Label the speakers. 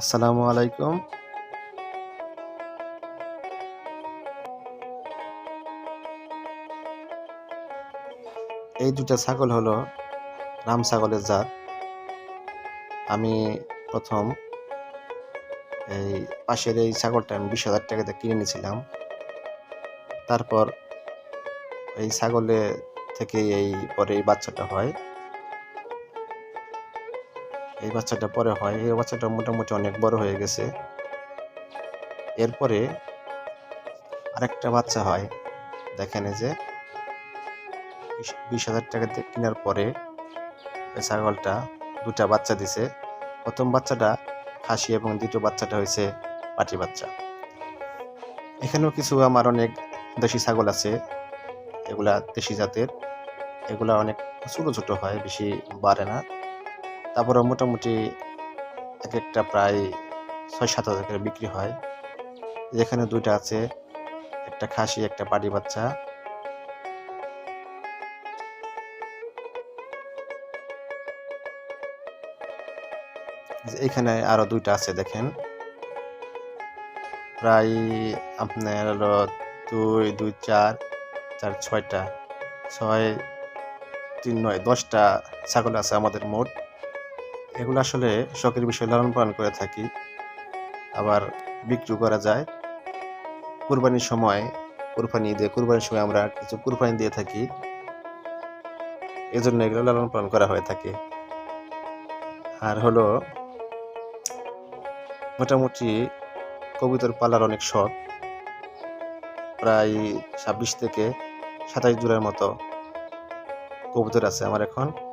Speaker 1: আসসালামু আলাইকুম। এই দুটা ছাগল হলো রাম ছাগলের জাত। আমি প্রথম এই পাশের এই ছাগলটা আমি বিশ হাজার টাকাতে কিনে নিয়েছিলাম। তারপর এই ছাগলে থেকে এই পরে এই বাচ্চাটা হয়। এই বাচ্চাটা পরে হয়। এই বাচ্চাটা মোটামুটি অনেক বড় হয়ে গেছে। এরপরে আরেকটা বাচ্চা হয়। দেখেন যে, বিশ- হাজার টাকা দিয়ে কেনার পরে ছাগলটা দুটা বাচ্চা দিছে। প্রথম বাচ্চাটা খাসি এবং দ্বিতীয় বাচ্চাটা হয়েছে পাটি বাচ্চা। এখানেও কিছু আমার অনেক দেশি ছাগল আছে। এগুলা দেশি জাতের। এগুলা অনেক ছোট ছোট হয়, বেশি বাড়ে না। তারপরে মোটামুটি এক একটা প্রায় ছয় সাত হাজার করে বিক্রি হয়। যেখানে দুইটা আছে, একটা খাসি, একটা পাটি বাচ্চা। এখানে আরও দুইটা আছে, দেখেন। প্রায় আপনার দুই দুই, চার চার, ছয়টা, ছয়, তিন, নয়, দশটা ছাগল আছে আমাদের মোট। এগুলো আসলে শখের বিষয় লালন পালন করে থাকি। আবার বিক্রি করা যায়। কুরবানির সময়, কুরবানি ঈদে, কুরবানির সময় আমরা কিছু কুরবানি দিয়ে থাকি। এজন্য এগুলো লালন পালন করা হয়ে থাকে। আর হলো, মোটামুটি কবুতর পালার অনেক শখ। প্রায় ছাব্বিশ থেকে সাতাশ জোড়ার মতো কবুতর আছে আমার এখন।